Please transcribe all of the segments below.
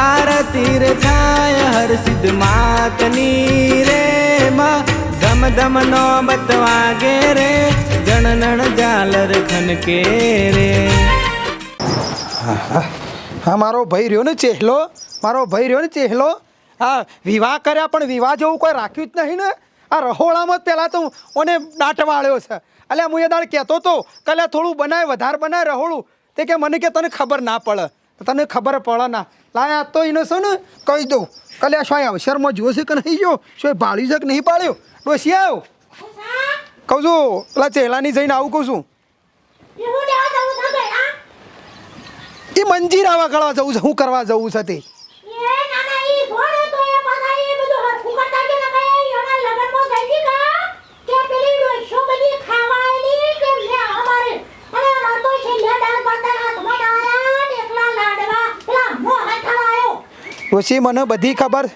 આરતી રે થાય, હર સિદ્ધ માતની રે માં. ધમ ધમ નો બતવાગે રે જણનણ જાલર ખનકે રે. હા મારો ભાઈ રહ્યો ને ચેહલો. મારો ભાઈ રહ્યો ને ચેહલો. હા વિવાહ કર્યા પણ વિવાહ જેવું કોઈ રાખ્યું જ નહીં ને. આ રહોળામાં પહેલાં તો ઓને દાટ વાળ્યો છે. એટલે હું એ દાડ કહેતો તો, કલ્યા, થોડું બનાય, વધારે બનાય રહોળું. તે કે, મને કે તને ખબર ના પડે. તને ખબર પડે ના. લાય આ તો એને શું ને કહી દઉં. કલ્યા શું અવસરમાં છે કે નહીં જો શું ભાળ્યું છે કે નહીં પાળ્યો ડોસી આવ્યો કહું છું, પેલા ચેલાની જઈને આવું કહું છું. એ મંજીર આવા કરવા જવું છે હું કરવા જવું છે તે? ડોશી, મને બધી ખબર.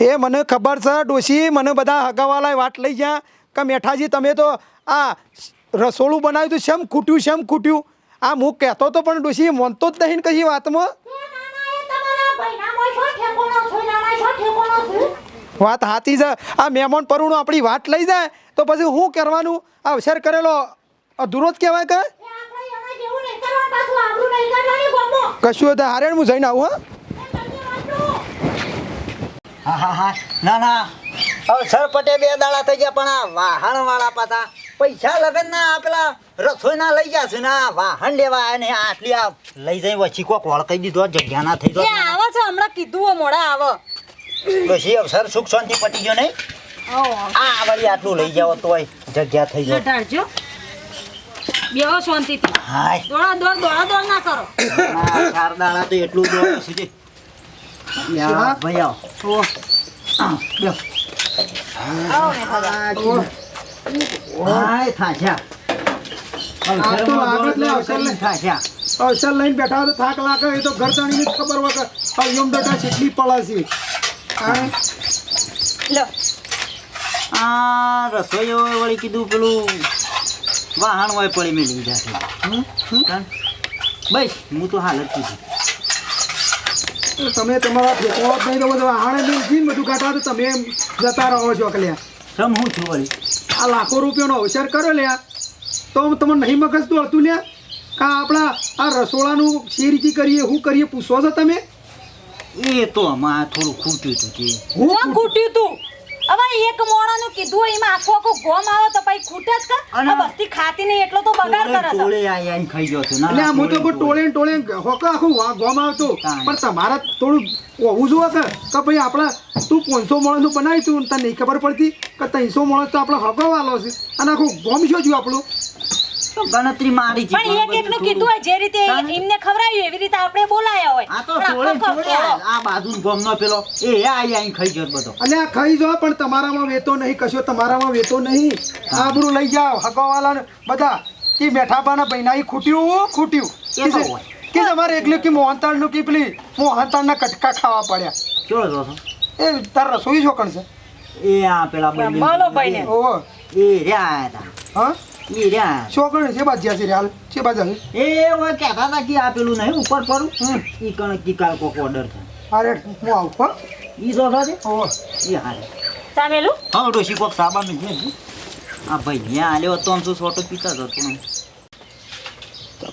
એ મને ખબર છે, ડોશી, મને બધા હગાવાલા વાટ લઈ ગયા કે મેઠાજી, તમે તો આ રસોડું બનાવ્યું હતું, શેમ ખૂટ્યું શેમ ખૂટ્યું? આ હું કહેતો તો પણ ડોશી, મનતો જ નહીં કશી વાતમાં. વાત હાથી છે. આ મહેમાન પરુણું આપણી વાત લઈ જાય, તો પછી શું કરવાનું? આ અવસર કરેલો અધૂરો જ કહેવાય કે? કશું હતું હારે હું જઈને આવું હા? હા હા હા. ના ના. હવે સરપટે બે દાડા થઈ ગયા પણ આ વાહણ વાળા પાછા પૈસા લગન ના આપેલા પેલા રસોઈ ના લઈ જશે ને આ વાહણ લેવા અને આટલી આ લઈ જઈ પછી કોક વળકાઈ દીધો જગ્યા ના થઈ ગયો. જાય આવે છે? હમણાં કીધું મોડા આવે. પછી અવસર સુખ શાંતિ પટી ગયો નહીં? આ વળી આટલું લઈ જાવ તોય જગ્યા થઈ જાય બેહો શાંતિથી. હાય. દોડા દોડ દોડા દોડ ના કરો. ચાર દાડા તો એટલું દોડ્યું છે જે. યા, ભાઈ આવો. આ, બેહો. આવો ને ખબર હાય, થાક્યા. આ તો આગળ લે, અવસરમાં અવસર લઈને બેઠા તો થાક લાગે એ તો ઘર જાણીને જ ખબર વગર હરિયમ બેઠા કેટલી પડાશે આ રસોઈઓ વળી કીધું પેલું વાહણ હોય પડી મેં જશે હમ? હમ? બસ હું તો હાલ જ કીધું તમે તમારા જ નહીં તો બધું આણે નહીં બધું કાઢવા તો તમે એમ જતા રહો છો કે લ્યા સમ હું છું વળી? આ લાખો રૂપિયાનો અવસર કર્યો લ્યા તો તમને નહીં મગજ હતું લ્યા કા આપણા આ રસોડાનું શી રીતે કરીએ શું કરીએ પૂછો છો તમે? એ તો અમારે થોડું ખૂટ્યું હતું કે. હું ખૂટ્યું તું? હવે એક મોણાનું કીધું હોય, એમાં આખો આખો ગોમ આવે તો પછી ખૂટે જ કે અને- આ વસ્તી ખાતી નહીં એટલો તો બગાડ કરે છે. ટોળે ખાઈ ગયો છું. એટલે હું તો ટોળે ટોળે હોકો આખું ગોમ આવતો. પણ તમારા થોડું હોવું જોઈએ કે કે ભાઈ આપણા તું પાંચસો માણસનું બનાવી તું તને નહીં ખબર પડતી કે ત્રણસો માણસ તો આપણે વાલો છે. અને આખું ગોમ શું જોયું આપણું? તો ગણતરી મારી છે પણ એક એકનું કીધું હોય જે રીતે એમને ખવરાયું એવી રીતે આપણે બોલાયા હોય. આ તો ટોળે ખવડાવો. આ બાજુ ગોમનો પેલો એ આઈ આઈ ખાઈ ગયો બધો. અને આ ખાઈ જો પણ તમારામાં વેતો નહીં કશો તમારામાં વેતો નહીં. આબરું લઈ જાઓ હગવાવાલાને બધા. કે બેઠાપાના બહેના ઈ ખૂટ્યું ખૂટ્યું. એ તો હોય. કે તમારે એકલું કે મોહનતાળનું કે પેલી મોહનતાળના કટકા ખાવા પડ્યા. છો? એ તાર રસોઈ છોકણ છે. એ આ પેલા ભાઈને. ઓહો. એ રહ્યા હતા. હા? એ રહ્યા છોકણ છે બાજ્યા છે હાલ? છે બાજુ એ ઓય કહેતા હતા કે આ પેલું નહીં ઉપર પરું હમ. ઈ કણ કાલ કોક ઓર્ડર છે અરે હું આવું હો. ઈ તો છે? ઓહો ઈ હારે સામેલું? હા ડોશી કોક સાબા નું. છે આ ભાઈ ત્યાં આલ્યો હતો આમ શું સોટો પીતા જ હતો પણ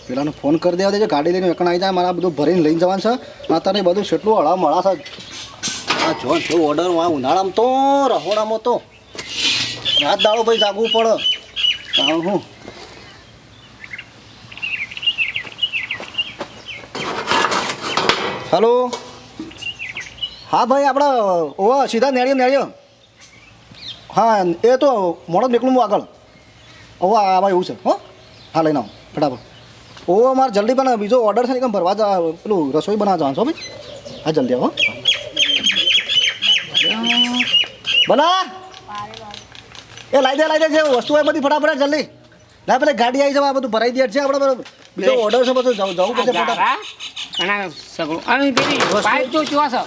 પેલાને ફોન કરી દેવા દેજો ગાડી લઈને એકણ આવી જાય મારા બધું ભરીને લઈને જવાનું છે. અત્યારે બધું છેટલું હળા મળા છે. આ જો જો ઓર્ડર આ ઉનાળામાં તો રહોડામાં તો. રાત દાડો ભાઈ જાગવું પડે. તાણ હું. હલો? હા ભાઈ, આપણે ઓવા સીધા નેળ્યો નેળ્યો. હા, એ તો મોડો નીકળું હું આગળ. ઓવા આવા એવું છે, હો? હા, લઈને આવો, ફટાફટ. ઓ મારે જલ્દી પણ બીજો ઓર્ડર છે ને કેમ ભરવા જા, પેલું રસોઈ બનાવવા જવાનું છો ભાઈ? હા, જલ્દી આવો બના એ લાઈ દે લાઈ દે છે વસ્તુ હોય બધી ફટાફટ જલ્દી. ના પેલા ગાડી આવી જવા આ બધું ભરાઈ દે છે આપણે બરાબર. બીજો ઓર્ડર છે બધું જવું જવું પડશે ફટાફટ. અને સગળું. અને પેલી પાઇપ તો જોવા છો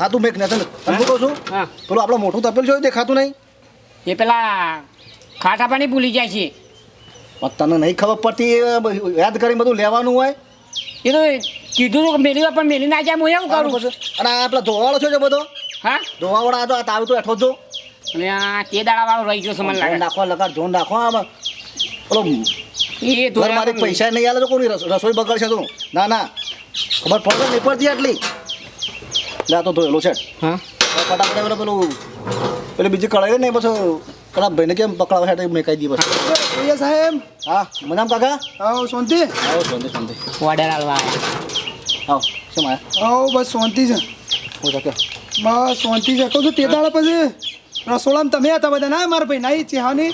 હા તું મેક નથી તમે કહું છું? હા. પેલું આપણો મોટું તપેલ જોયું દેખાતું નહીં. એ પેલા ખાટા પાણી ભૂલી જાય છે. તને નહીં ખબર પડતી યાદ કરીને બધું લેવાનું હોય? એ તો કીધું તું મેલી પણ મેલી ના જાય હું એવું તારું કરું. અને આ પેલા ધોવાવાળો છે જે બધો? હા? ધોવાવાળા તો આ તાવ તો એઠો જો. અને આ તે દાડા વાળો રહી ગયો છે મને લાગે. નાખો લગાડ જોન નાખો આમાં. ઓલો એ તો મારે પૈસા નહીં આલે તો કોની રસ- રસોઈ બગડશે તો? ના ના. ખબર પડે નહીં પડતી આટલી. લે તો ધોયેલો છે. હા. ફટાફટ પેલું પેલું પેલી બીજી કઢાઈ નહીં પછી પેલા ભાઈને કેમ પકડાવે છે મેં કહી દીધી બસ. સાહેબ. હા મજામ કાકા? આવો શાંતિ. આવો શાંતિ શાંતિ. ઓર્ડર હાલવા આવો શું માયા? આવો બસ શાંતિ છે. હું શકે બસ શાંતિ છે. કહું છું તે દાડા પછી. રસોડામાં તમે હતા બધા. ના મારા ભાઈ નાઈ ચેહાની.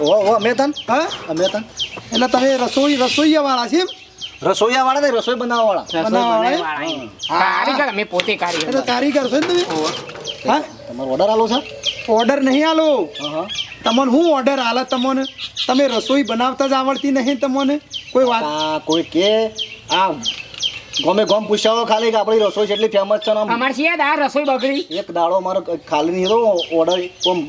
ઓ ઓ અમે તન હા? અમે તન એટલે તમે રસોઈ રસોઈયા વાળા છે એમ? રસોઈયા વાળા ને રસોઈ બનાવવા વાળા. કારીગર અમે પોતે કારીગર. એટલે કારીગર છો ને તમે? હા? તમારો ઓર્ડર આલો છે? ઓર્ડર નહીં આલો. તમને હું ઓર્ડર આલે તમને? તમે રસોઈ બનાવતા જ આવડતી નહીં તમને? કોઈ વાત? કોઈ કે આ ગમે ગમ પૂછાવો ખાલી કે આપણી રસોઈ જેટલી ફેમસ છે અમારે છે આ રસોઈ બગડી. એક દાડો મારો ખાલી નહીં હતો ઓર્ડર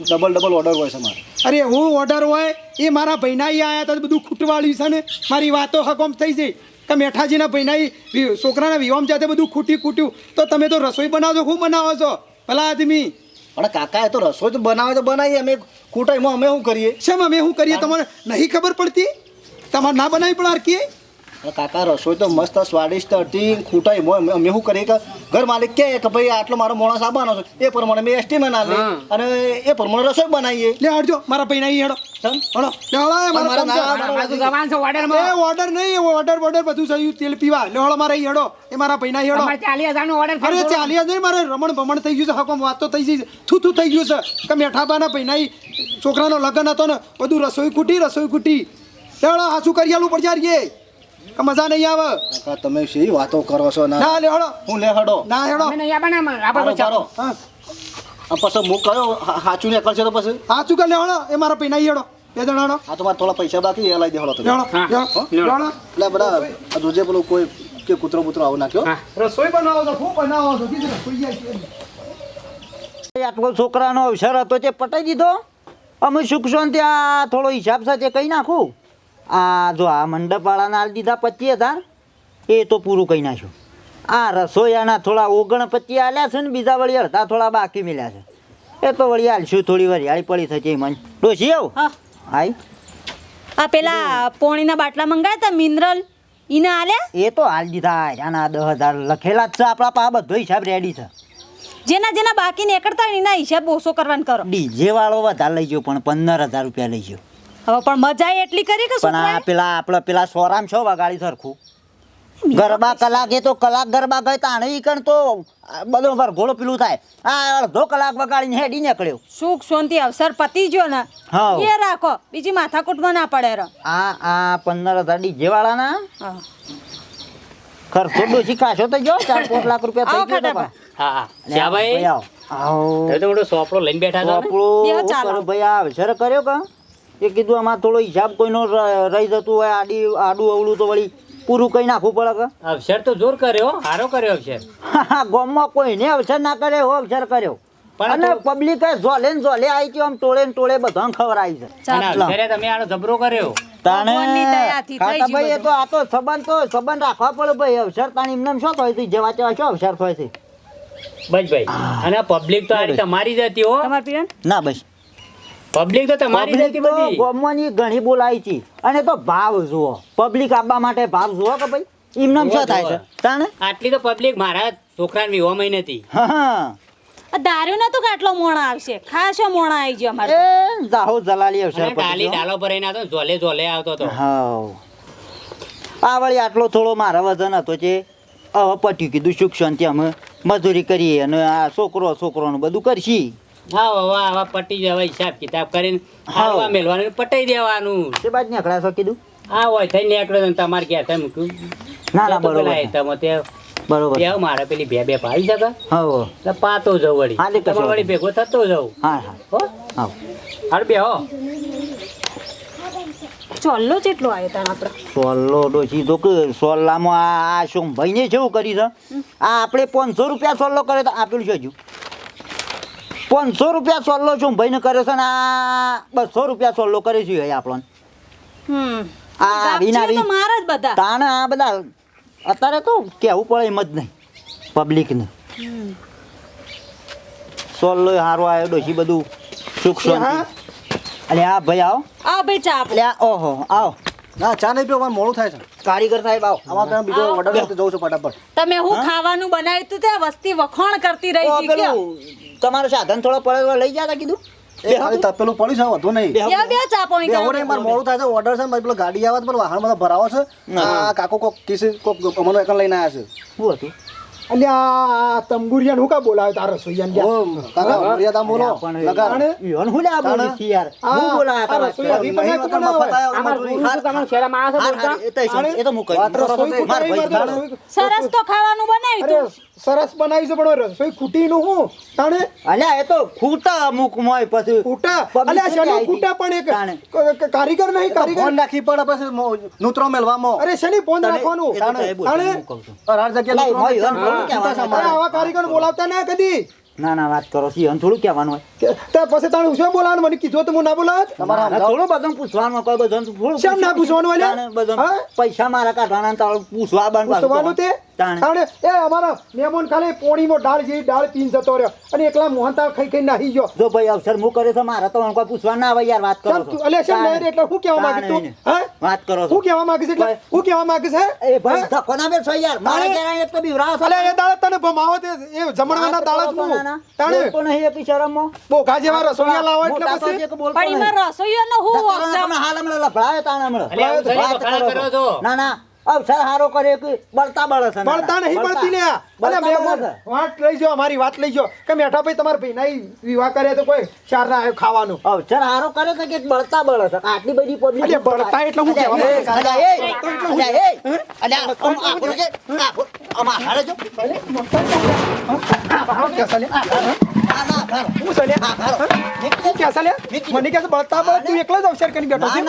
ડબલ ડબલ ઓર્ડર હોય છે મારે. અરે હું ઓર્ડર હોય એ મારા ભાઈના આવ્યા આયા હતા બધું ખૂટવાળ્યું છે ને. મારી વાતો હકોમ થઈ જાય કે મેઠાજીના ભાઈના ઈ છોકરાના વિવામ જાતે બધું ખૂટી ખૂટ્યું. તો તમે તો રસોઈ બનાવો ખૂબ શું બનાવો છો? ભલા આદમી. અને કાકા એ તો રસોઈ તો બનાવે તો બનાવીએ અમે ખૂટાઈમાં અમે શું કરીએ? શેમ અમે શું કરીએ? તમને નહીં ખબર પડતી? તમારે ના બનાવી પણ હરકીએ અને કાકા રસોઈ તો મસ્ત સ્વાદિષ્ટ હતી ખૂટાઈમાં અમે અમે શું કરીએ કે ઘર માલિક કહે કે ભાઈ આટલો મારો મોણસ આવવાનો છે. એ પ્રમાણે મેં એસ્ટીમેટ આલે હા. અને એ પ્રમાણે રસોઈ બનાવીએ. લે હડજો મારા ભાઈના ઈ હેડો. ચમ? હડો. લે હળો, એ મારા મારા કામ છે. ના- એ ઓર્ડર નહીં એ ઓર્ડર બોર્ડર બધું થયું તેલ પીવા. લે હળો મારા હેડો. એ મારા ભાઈના ઈ હેડો. અરે ચાલી નહીં મારે રમણ ભમણ થઈ ગયું છે. હકમ વાત તો થઈ ગઈ છે. થૂ થૂ થઈ ગયું છે. કે મેઠાબાના ભાઈ છોકરાનો લગ્ન હતો ને બધું રસોઈ ખૂટી રસોઈ ખૂટી. લેવડો હાસું કરી આલું પડ યાર કે મજા નહીં આવે. કાકા તમે શી વાતો કરો છો? ના. ના લેડો હું લેહડો ના હેડો. અમે નહીં આપવાના, માં મારો ચાલો. હા. પછી હું કયો? હા- હાચું ને કરશે તો પછી? હાચું કે લેવડો. એ મારા પૈના હેડો. બે જણાનો આ તો મારા થોડા પૈસા બાકી એ લઈ દે તો હા. લેવડો. એટલે બડા આ જોજે પેલું કોઈ કે કૂતરો કૂતરો આવું નાખ્યો? રસોઈ બનાવો તો શું બનાવો તો કીધું કોઈ જાય આટલો છોકરાનો અવસર હતો તે પટાઈ દીધો? અમે સુખ શાંતિ આ થોડો હિસાબ સાથે કહી નાખું. આ જો આ મંડપવાળાના આલી દીધા પચીસ હજાર એ તો પૂરું કહી નાખ્યું. આ રસોઈયાના થોડા ઓગણ પચીસ આલ્યા છે ને બીજા વળી અડધા થોડા બાકી મળ્યા છે. એ તો વળી હાલશું થોડી વરિયાળી પડી થશે મન ડોસી આવું. હા. હાઈ આ પેલા પોણીના બાટલા મંગાવ્યા હતા મિનરલ? ઈને આલ્યા? એ તો હાલ દીધા આના દસ હજાર લખેલા જ છે આપણા પા બધો હિસાબ રેડી છે. જેના જેના બાકી નીકળતા એના હિસાબ ઓછો કરવાનું કરો. ડીજે વાળો વધારે લઈ ગયો પણ પંદર હજાર રૂપિયા લઈ ગયો. હવે પણ મજા એટલી કરી કે પણ આ પેલા આપણે પેલા સોરામ છો વગાડી સરખું? ગરબા કલાકે તો કલાક ગરબા ગઈ તાણે ઈ કણ તો બધો વાર ઘોડો પેલું થાય. આ અડધો કલાક વગાડીને હેડી નીકળ્યો. સુખ શાંતિ અવસર પતી ગયો ને હા. એ રાખો બીજી માથાકૂટમાં ના પડે રે. આ આ પંદર હજાર ડીજે વાળાના હા. ખર્ચો ડોસી ખાશો તો જો ચાર પાંચ લાખ રૂપિયા થઈ ગયો. હા શ્યાભાઈ? ભાઈ આવો. આવો તો મોટો સોપડો લઈને બેઠા છો સોપડો ચાલો. ભાઈ આ અવસર કર્યો કા? એ કીધું આમાં થોડો હિસાબ કોઈનો રહી જતું હોય આડી આડું અવળું તો વળી પૂરું કઈ નાખવું પડે કે? અવસર તો જોર કર્યો હારો કર્યો અવસર. ગામમાં કોઈને અવસર ના કરે એવો અવસર કર્યો. અને પબ્લિક ઝોલે ને ઝોલે આવી ગયો આમ ટોળે ને ટોળે બધાને ખબર છે. અને તમે આનો જબરો કર્યો. તાણે ભાઈ એ તો આ તો સંબંધ તો સંબંધ રાખવા પડે ભાઈ અવસર તાણી એમને શું થાય છે જેવા તેવા શું અવસર થાય છે? બસ ભાઈ. અને પબ્લિક તો આ તમારી જતી હો. તમાર ના બસ પબ્લિક તો તમારી હતી બધી. ગામમાંની ઘણી બોલાઈ છે. અને તો ભાવ જુઓ. પબ્લિક આપવા માટે ભાવ જુઓ કે ભાઈ? એમને શું થાય છે. તાણે? આટલી તો પબ્લિક મારા છોકરાને વિવાહમાં નથી હા હા. આ દારૂ નતું કે આટલો મોણા આવશે. ખાસો મોણા આવી ગયો અમારે એ જાહો જલાલી આવશે ડાલી ડાલો ભરાઈને આવતો તો ઝોલે ઝોલે આવતો તો. હા આ વળી આટલો થોડો મારા વજન હતો જે હવે પટ્યું કીધું સુખ શાંતિ અમે મજૂરી કરીએ અને આ છોકરો છોકરોનું બધું કરશી. હા વાહ હવે પટી જવા હિસાબ કિતાબ કરીને હાલવા મેલવાનું પટાઈ દેવાનું. તે બાદ નીકળ્યા છો કીધું? હા હોય થઈ નીકળ્યો ને તમારે ક્યાં થઈ મૂક્યું ના ના બરોબર તમે તે બરોબર. મારે પેલી બે બે પાડી શકે હા પાતો જવું વળી. હા, તે તમારે વળી ભેગો થતો જવું હા હા. હો? હા બે હો. ચોલ્લો જેટલો આવ્યો તાણ આપણે તો કે સોલ્લામાં આ આ શું ભાઈને જેવું કરી છે? આ આપણે પાંચસો રૂપિયા સોલ્લો કરે તો આપેલું છે હજુ. પાંચસો રૂપિયા સોલ્લો શું ભાઈને કર્યો છે ને આ બસો રૂપિયા સોલ્લો કરે છે હવે આપણને. આ વિના મારા જ બધા. તાણે આ બધા અત્યારે તો કેવું પડે એમ જ નહીં. પબ્લિકને સોલ્લો હારો આવ્યો ડોશી બધું. સુખ શાંતિ. અલે આ ભાઈ આવો. આ ભાઈ ચા આપો. ઓહો આવો. ના ચા નહીં પીવો મોડું થાય છે. કારીગર સાહેબ આવો. આમાં તમે બીજો ઓર્ડર લઈને જઉં છું ફટાફટ. તમે હું ખાવાનું બનાવ્યું તું ત્યાં વસ્તી વખોણ કરતી રહી હતી તમારું સાધન થોડો પડે લઈ જતા કીધું? એ ખાલી તપેલું પડ્યું છે વધુ નહીં. બે બે ચા પોઈ બે હવે મારે મોડું થાય છે ઓર્ડર છે મારે પેલો ગાડી આવે પેલો વાહન બધા ભરાવો છે. આ કાકો કોક કિસી કોક અમને એકન લઈને આવ્યા શું હતું? અલ્યા તંબુરિયાન હું કા બોલાવે તાર રસોઈયાન ઓ કાકા મર્યાદા બોલો. હું લે યાર? હું અમાર ગુરુ છે બોલતા એ તો હું કહી રસોઈ સરસ તો ખાવાનું બનાવી તું. સરસ બનાવી છે પણ રસોઈ ખૂટીનું હું? તાણે? અલ્યા એ તો ખૂટા અમુક મોય પછી. ખૂટા? અલ્યા છે ખૂટા પણ એક? કારીગર નહીં કારીગર? ફોન નાખી પડે પછી નૂતરો મેલવામાં અરે શેની ફોન રાખવાનું? તાણે- તાણે? અરે હર જગ્યાએ આવા કારીગર બોલાવતા ના કદી? ના ના વાત કરો. છો ઈવન થોડું કહેવાનું હોય. તો પછી તાણે શું બોલાવાનું મને કીધું તો હું ના તમારા થોડું બધું પૂછવાનું કોઈ બધું થોડું ના પૂછવાનું હોય બધું પૈસા મારા કાઢવાના તાળું પૂછવા પૂછવાનું તે. તાણે. એ અમારા મહેમાન ખાલી પોણીમાં ડાળ જેવી ડાળ પીન જતો રહ્યો. અને એકલા મોહનતાળ ખાઈ ખાઈ નાહી ગયો. જો ભાઈ અવસર હું કર્યો તો મારા તો કોઈ પૂછવા ના આવે યાર વાત કરો એટલે છો. શેમ નહીં એટલે હું કહેવા માંગે તું. હા? વાત કરો શું હું કહેવા માંગે છે એટલે. હું કહેવા માંગે છે એ ભાઈ હા? ધક્કો ના બેસો યાર. મારા. ઘેર એક તો બીવરાવો છો. એ દાળ તને ભમાવો તે એ જમણવાના દાળ જ હું. નાના. તાણે બોલતો નહીં એક શરમમાં. જેવા રસોઈયા લાવો એટલે પછી કે પણ નહીં. રસોઈયાનો હું ધક્કો વોક હાલ હમણાં લફડાવે તાણે હમણાં. અલ્યા, હું વાત બખાડા કરો કરો છો. છો. ના ના અવસર હારો કરે કે બળતા બળે છે બળતા નહીં બળતી લે બળતા અલ્યા મહેમાન બળે છે. વાત લઈ જાઓ અમારી વાત લઈ જાઓ કે મેઠા ભાઈ તમારા ભાઈના વિવાહ કરે તો કોઈ ચાર ના આવ્યો ખાવાનું અવસર હારો કરે તો કે બળતા બળે છે આટલી બધી public અલ્યા, બળતા એટલે હું કહેવા અલ્યા, માંગુ છું? એ, અલ્યા, એ, અલ્યા, આમ હારે જો. મને કહે છે તું એકલો જ અવસર કરીને બેઠો છે.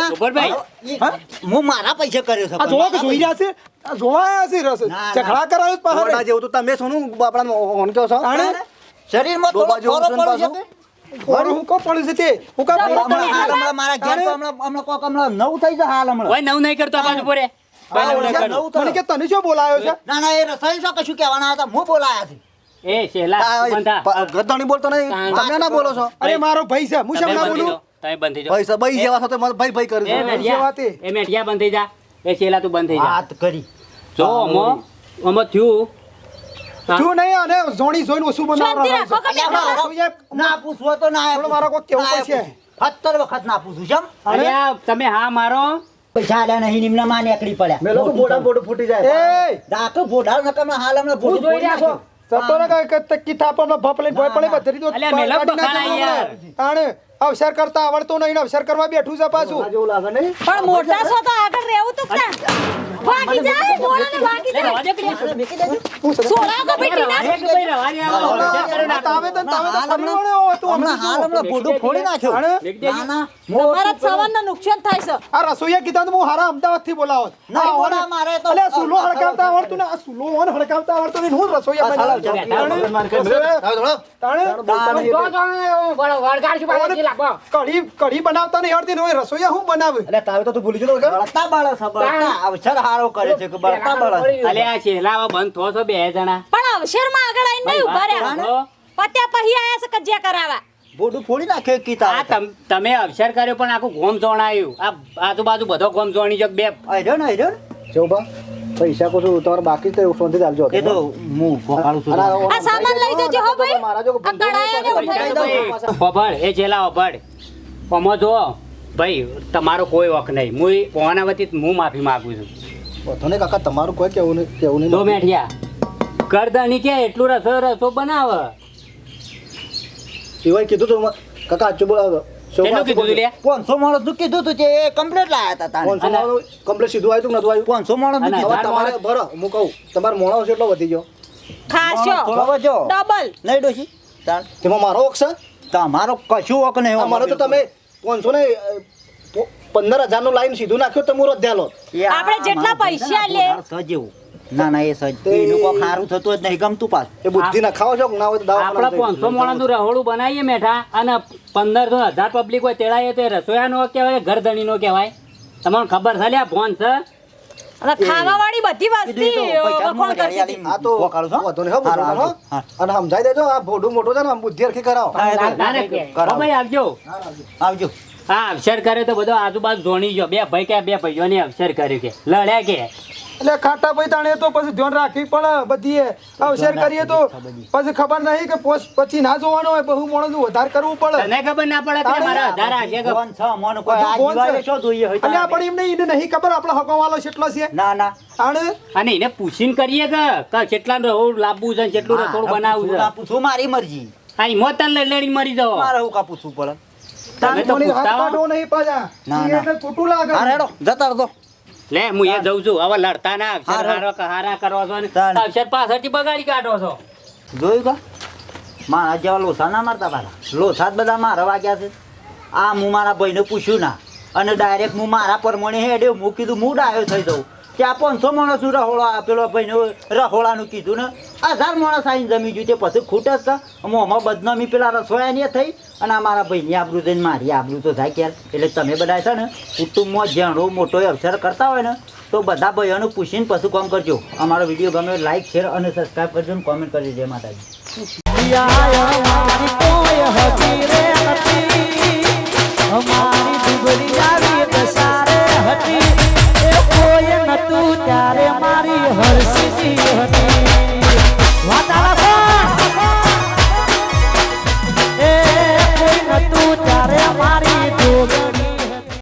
હું. મારા પૈસે કર્યો છે આ જોવા કે જોઈ રહ્યા છે? જોવા છે રસ? છે ઓરડા પહાડે. જેવું તો તમે સોનું આપણા ઓન કહો છો? શરીરમાં થોડો ફોરો ને પડ્યો છે? કે? હું કો પડ્યું છે હું કહું પડ્યું છે. હમણાં મારા ઘેર તો હમણાં- હમણાં કોક હમણાં નવ થઈ જાય હાલ હમણાં. કોઈ નવ નહીં કરતો આ બાજુ પૂરે મને કે તને શું બોલાયો છે? ના ના એ રસાયણ શું કશું કહેવાના હતા? હું બોલાયા છે. એ શેલા બંધા. થા. બોલતો નહીં? તમે ના બોલો છો? અરે મારો ભાઈ છે. હું શેમ ના બોલું? તમે બંધી જાઓ. ભાઈ ભાઈ જેવા છો તો મને ભાઈ ભાઈ કરી એ છે વાતે. એ મેઠિયા બંધી જા. એ શેલા તું બંધી જા. વાત કરી. જો અમો અમો થયું. તું નહીં અને જોણી જોઈને ઓછું મારો- ના પૂછવો તો ના મારો કોઈ ના પડશે. સત્તર વખત ના પૂછું છે તમે હા મારો? પૈસા આલ્યા નહીં નિમના માં નીકળી પડ્યા. મેં લોકો બોડા બોડું ફૂટી જાય. એ દાખલો બોઢાળ નકર હાલ હમણાં ફોટો જોઈ રાખો છો સતો ને કઈ કઈ તકી થાપામાં ભપ લઈને ભોય પડે બધરી દો અલ્યા, મેલો બખાડા યાર. હમણાં. અવસર કરતા આવડતો નહીં ને અવસર કરવા બેઠું છે પાછું પણ મોટા છો તો આગળ રહેવું તો ક્યાં જાય મોડાને ભાગી જાય સોળા કો બેટી ના એક ભાઈ રવા દે, આવો. વિચાર કરો નાખો. તાવે તો તાવે તો હાલ ફરી તું હમણાં હાલ હમણાં બોઢું ફોડી નાખ્યો તાણે? મેક દેજો. ના ના તમારા સવારનું નુકસાન થાય છે આ રસોઈયા કીધા તો હું હારા અમદાવાદથી બોલાવો ના, આ મારે તો- અલ્યા, સુલો હડકાવતા આવડતું ને આ સુલો ઓને હડકાવતા આવડતું નહીં હું રસોઈયા બનાવું. તાણે? તાણે? તાણે. જો જો વળગાડ છું પાછી લાગવા કઢી કઢી બનાવતા નહીં આવડતી ને રસોઈયા હું બનાવે. એટલે તાવે તો તું ભૂલી ગયો બળતા બળે બળતા. અવસર હારો કરે છે કે બળતા બળે. છે. આ શેલા બંધ થો છો બે જણા. પણ અવસરમાં આગળ આવીને નહીં ઊભા રહ્યા? પત્યા પહી આયા છે કજિયા બોડું ફોડી નાખ્યો એક આ તમ- તમે અવસર કર્યો પણ આખું ગોમ જોણાયું. આ આજુબાજુ બધો ગોમ જોણી જગ બે આયરો ને આયરો ને ચૌબા પૈસા કોશું તમારે બાકી તો શાંતિ ચાલજો એ તો હું ભોકાડું છું. આ- સામાન લઈ જજો હો ભાઈ. મારા જો ઓભળ એ છેલ્લા ઓભળ પમો જો ભાઈ તમારો કોઈ વક નહીં. હું કોના વતી હું માફી માંગુ છું. તને કાકા તમારું કોઈ કેવું નહીં કેવું દો તો મેઠિયા કરદાની કે એટલું રસો રસો બનાવ. સિવાય કીધું તું કાકા આચું બોલાવો કેટલું કીધું તું લે પાંચસો માણસનું કીધું તું તે કમ્પ્લીટ લાયા હતા પાંચસો કમ્પ્લીટ સીધું આવ્યું તું નતું આવ્યું? પાંચસો માણસનું તમારે ભરો હું કહું તમારો મોણો છે એટલો વધી ગયો. ખાશો. થોડો ડબલ નહીં ડોશી તેમાં મારો ઓક છે? તમારો કશું વક નહીં અમારો તો તમે પાંચસો ને પંદર હજારનું લાઈન સીધું નાખ્યો તો હું ધ્યાલો એ આપણે જેટલા પૈસા લે. એવું. ના ના એ સજ તે- એનું કોઈ ખારું થતું જ નહીં ગમતું પાછું. એ બુદ્ધિ ના ખાવ છો કે ના હોય તો દાવા આપણા પાંચસો મોણાનું રહોડું બનાવીએ મેઠા અને પંદરસો હજાર પબ્લિક હોય તેડાઈએ તો રસોયા નો કહેવાય ઘરધણીનો કહેવાય? તમને ખબર છે લ્યા ફોન છે? અને ખાવાવાળી બધી વસ્તી આ તો? વાંધો નહીં હો, બોલો, અને સમજાઈ દેજો આ ભોડું મોટું છે ને આમ બુદ્ધિ હરખી કરાવો. તો ના ના કરાવો. ભાઈ આવજો. આવજો. હા અક્ષર કર્યો તો બધો આજુબાજુ ધોણી ગયો. બે ભાઈ કે બે ભાઈઓને અક્ષર કર્યું કે. લડ્યા કે. એટલે ખાટા ભાઈ તાણે તો પછી ધ્યાન રાખવી પણ બધી અવસર કરીએ તો પછી ખબર નહીં કે પોસ પછી ના જોવાનો હોય બહુ મોણસનું વધારે કરવું પડે. તને ખબર ના પડે કે મારા હજાર આશે કે ફોન છે, મોનું કોઈ ફોન છે. દિવાળે શું જોઈએ હોય અને પણ એમને એને નહીં ખબર આપણો હકવાલો કેટલો છે? ના ના. અને એને પૂછીને કરીએ કે કેટલા રહોડ લાવવું છે કેટલું રસોડ બનાવવું છે? પૂછું મારી મરજી. હા ઈમો તને લડી મરી જાવ મારે હું કા પૂછવું પડે? તમે તો પૂછતા નહીં પાછા. ના, ના. ખોટું લાગે. જતા રહો લે હું એ જઉં છું. હવે લડતા ના અક્ષર હારો. હારા કરો છો ને. અક્ષર પાછળથી બગાડી કાઢો છો. જોયું કા? મારા જેવા લોસા ના મારતા પાછા લોસા જ બધા મારા વાગ્યા છે. આ હું મારા ભાઈને પૂછ્યું ના. અને ડાયરેક્ટ હું મારા પરમણે હેડ્યો. હું કીધું હું ડાયો થઈ જઉં. ત્યાં પાંચસો માણસનું રહોળો આપેલો ભાઈને રહોળાનું કીધું ને. હજાર માણસ આવીને જમી ગયું તે પછી ખૂટ જ મોંમાં બદનામી પેલા રસોયાની થઈ. અને અમારા મારા ભાઈની આબરૂ થઈને મારી આબરૂ તો થાય ક્યારે એટલે તમે બધા છે ને કુટુંબમાં જેણો મોટો અવસર કરતા હોય ને, તો બધા ભાઈઓને પૂછીને પછી કોમ કરજો. અમારો વીડિયો ગમે લાઈક શેર અને સબસ્ક્રાઈબ કરજો અને કોમેન્ટ કરી દેજો માતાજી. ત્યારે મારી હરસી હતી.